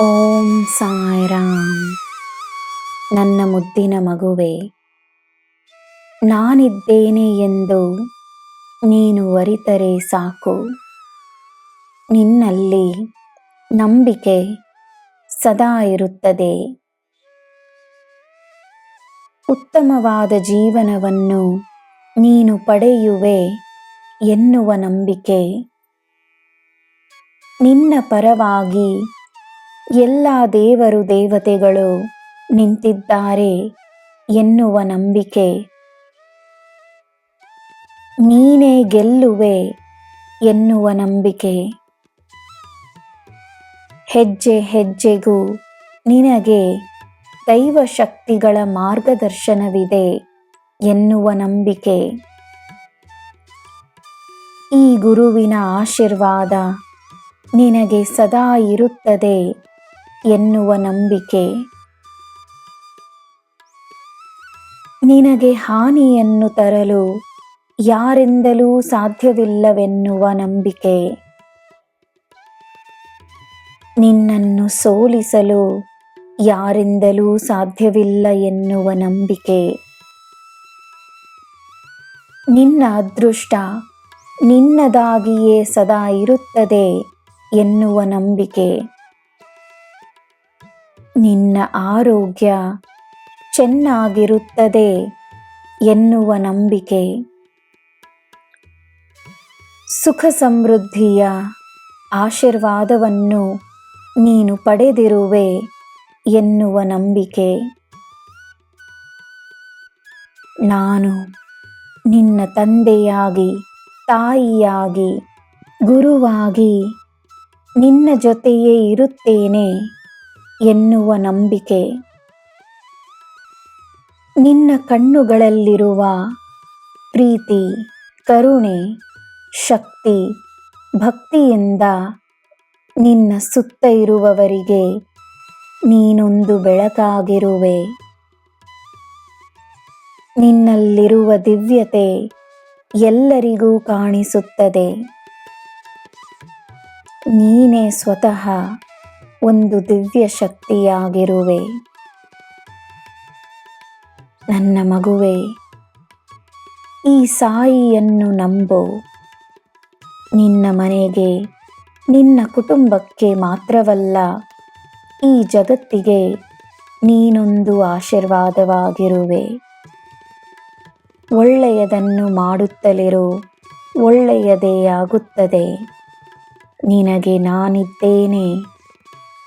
ಓಂ ಸಾಯಿರಾಮ್. ನನ್ನ ಮುದ್ದಿನ ಮಗುವೆ, ನಾನಿದ್ದೇನೆ ಎಂದು ನೀನು ಅರಿತರೆ ಸಾಕು. ನಿನ್ನಲ್ಲಿ ನಂಬಿಕೆ ಸದಾ ಇರುತ್ತದೆ. ಉತ್ತಮವಾದ ಜೀವನವನ್ನು ನೀನು ಪಡೆಯುವೆ ಎನ್ನುವ ನಂಬಿಕೆ ನಿನ್ನ ಪರವಾಗಿ ಎಲ್ಲ ದೇವರು ದೇವತೆಗಳು ನಿಂತಿದ್ದಾರೆ ಎನ್ನುವ ನಂಬಿಕೆ. ನೀನೇ ಗೆಲ್ಲುವೆ ಎನ್ನುವ ನಂಬಿಕೆ. ಹೆಜ್ಜೆ ಹೆಜ್ಜೆಗೂ ನಿನಗೆ ದೈವ ಶಕ್ತಿಗಳ ಮಾರ್ಗದರ್ಶನವಿದೆ ಎನ್ನುವ ನಂಬಿಕೆ. ಈ ಗುರುವಿನ ಆಶೀರ್ವಾದ ನಿನಗೆ ಸದಾ ಇರುತ್ತದೆ. ಎನ್ನುವ ನಂಬಿಕೆ. ನಿನಗೆ ಹಾನಿಯನ್ನು ತರಲು ಯಾರಿಂದಲೂ ಸಾಧ್ಯವಿಲ್ಲವೆನ್ನುವ ನಂಬಿಕೆ. ನಿನ್ನನ್ನು ಸೋಲಿಸಲು ಯಾರಿಂದಲೂ ಸಾಧ್ಯವಿಲ್ಲ ಎನ್ನುವ ನಂಬಿಕೆ. ನಿನ್ನ ಅದೃಷ್ಟ ನಿನ್ನದಾಗಿಯೇ ಸದಾ ಇರುತ್ತದೆ ಎನ್ನುವ ನಂಬಿಕೆ. ನಿನ್ನ ಆರೋಗ್ಯ ಚೆನ್ನಾಗಿರುತ್ತದೆ ಎನ್ನುವ ನಂಬಿಕೆ. ಸುಖ ಸಮೃದ್ಧಿಯ ಆಶೀರ್ವಾದವನ್ನು ನೀನು ಪಡೆದಿರುವೆ ಎನ್ನುವ ನಂಬಿಕೆ. ನಾನು ನಿನ್ನ ತಂದೆಯಾಗಿ, ತಾಯಿಯಾಗಿ, ಗುರುವಾಗಿ ನಿನ್ನ ಜೊತೆಯೇ ಇರುತ್ತೇನೆ. ಎನ್ನುವ ನಂಬಿಕೆ. ನಿನ್ನ ಕಣ್ಣುಗಳಲ್ಲಿರುವ ಪ್ರೀತಿ, ಕರುಣೆ, ಶಕ್ತಿ, ಭಕ್ತಿಯಿಂದ ನಿನ್ನ ಸುತ್ತ ಇರುವವರಿಗೆ ನೀನೊಂದು ಬೆಳಕಾಗಿರುವೆ. ನಿನ್ನಲ್ಲಿರುವ ದಿವ್ಯತೆ ಎಲ್ಲರಿಗೂ ಕಾಣಿಸುತ್ತದೆ. ನೀನೇ ಸ್ವತಃ ಒಂದು ದಿವ್ಯ ಶಕ್ತಿಯಾಗಿರುವೆ. ನನ್ನ ಮಗುವೆ, ಈ ಸಾಯಿಯನ್ನು ನಂಬು. ನಿನ್ನ ಮನೆಗೆ, ನಿನ್ನ ಕುಟುಂಬಕ್ಕೆ ಮಾತ್ರವಲ್ಲ, ಈ ಜಗತ್ತಿಗೆ ನೀನೊಂದು ಆಶೀರ್ವಾದವಾಗಿರುವೆ. ಒಳ್ಳೆಯದನ್ನು ಮಾಡುತ್ತಲಿರು, ಒಳ್ಳೆಯದೇ ಆಗುತ್ತದೆ. ನಿನಗೆ ನಾನಿದ್ದೇನೆ.